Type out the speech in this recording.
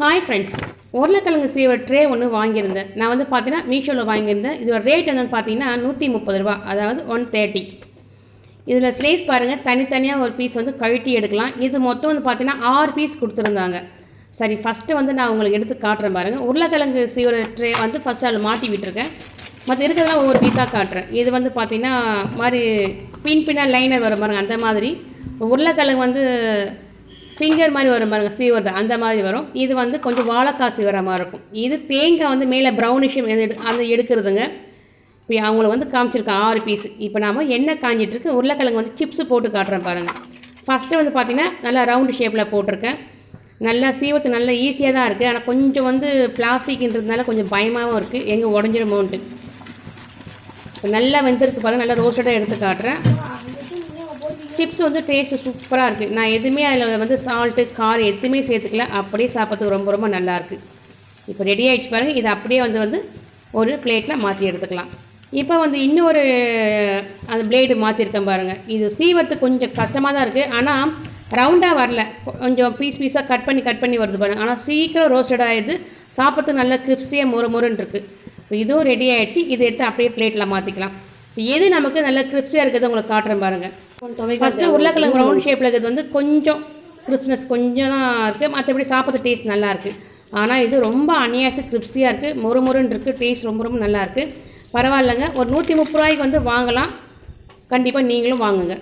Hi friends உருளைக்கிழங்கு சீவர் tray ஒன்று வாங்கியிருந்தேன். நான் வந்து பார்த்தீங்கன்னா மீஷோவில் வாங்கியிருந்தேன். இதோட ரேட் என்னன்னு பார்த்தீங்கன்னா நூற்றி முப்பது ரூபா. அதாவது ஒன் தேர்ட்டி இதில் ஸ்லேஸ் பாருங்கள் தனித்தனியாக ஒரு பீஸ் வந்து கழட்டி எடுக்கலாம். இது மொத்தம் வந்து பார்த்தீங்கன்னா ஆறு பீஸ் கொடுத்துருந்தாங்க. சரி ஃபஸ்ட்டு வந்து நான் உங்களுக்கு எடுத்து காட்டுறேன் பாருங்கள் உருளைக்கிழங்கு சீவர ட்ரே வந்து ஃபஸ்ட்டு அதில் மாட்டி விட்டுருக்கேன். மற்ற இருக்கிறதெல்லாம் ஒவ்வொரு பீஸாக காட்டுறேன். இது வந்து பார்த்தீங்கன்னா மாதிரி பின் பின்னாக லைனர் வர பாருங்கள் அந்த மாதிரி. உருளைக்கிழங்கு வந்து ஃபிங்கர் மாதிரி வரும் பாருங்கள் சீவரது அந்த மாதிரி வரும். இது வந்து கொஞ்சம் வாழைக்காய் சீவர மாதிரி இருக்கும். இது தேங்காய் வந்து மேலே ப்ரௌனிஷம் அந்த எடுக்கிறதுங்க. இப்போ அவங்கள வந்து காமிச்சிருக்கேன் ஆறு பீஸ் இப்போ நாம் என்ன காஞ்சிட்ருக்கு உருளைக்கிழங்கு வந்து சிப்ஸ் போட்டு காட்டுறேன் பாருங்கள் ஃபஸ்ட்டு வந்து பார்த்திங்கன்னா நல்லா ரவுண்டு ஷேப்பில் போட்டிருக்கேன். நல்லா சீவத்து நல்லா ஈஸியாக தான் இருக்குது ஆனால் கொஞ்சம் வந்து பிளாஸ்டிக்ன்றதுனால கொஞ்சம் பயமாகவும் இருக்குது எங்கே உடஞ்சிருமோன்ட்டு. இப்போ நல்லா வெந்திருக்கு பார்த்தா நல்லா ரோஸ்டடாக எடுத்து காட்டுறேன். சிப்ஸ் வந்து டேஸ்ட்டு சூப்பராக இருக்குது நான் எதுவுமே அதில் வந்து சால்ட்டு காரம் எதுவுமே சேர்த்துக்கல. அப்படியே சாப்பிட்றதுக்கு ரொம்ப ரொம்ப நல்லாயிருக்கு இப்போ ரெடி ஆகிடுச்சு பாருங்கள் இதை அப்படியே வந்து வந்து ஒரு பிளேட்டில் மாற்றி எடுத்துக்கலாம். இப்போ வந்து இன்னொரு அந்த பிளேடு மாற்றிருக்கேன் பாருங்கள் இது சீவத்துக்கு கொஞ்சம் கஷ்டமாக தான் இருக்குது ஆனால் ரவுண்டாக வரல. கொஞ்சம் பீஸ் பீஸாக கட் பண்ணி கட் பண்ணி வருது பாருங்கள் ஆனால் சீக்கிரம் ரோஸ்டட் ஆகிடுது சாப்பிட்றதுக்கு நல்லா கிரிப்ஸியாக முறு முருன்னு இருக்குது இப்போ இதுவும் ரெடி ஆகிடுச்சு இதை எடுத்து அப்படியே பிளேட்டில் மாற்றிக்கலாம் இப்போ எது நமக்கு நல்ல கிரிப்ஸியாக இருக்கிறது உங்களுக்கு காட்டுறேன் பாருங்கள் ஃபஸ்ட்டு உருளைக்கிழங்கு ரவுண்ட் ஷேப்பில் இருக்கிறது வந்து கொஞ்சம் கிரிப்ஸ்னஸ் கொஞ்சம் தான் இருக்குது மற்றபடி சாப்பிட்ற டேஸ்ட் நல்லா இருக்குது ஆனால் இது ரொம்ப அநியாயத்து கிறிப்ஸியாக இருக்குது மொறு மொறுன்னு இருக்குது டேஸ்ட் ரொம்ப ரொம்ப நல்லாயிருக்கு பரவாயில்லைங்க. ஒரு நூற்றி முப்பது ரூபாய்க்கு வந்து வாங்கலாம். கண்டிப்பாக நீங்களும் வாங்குங்க.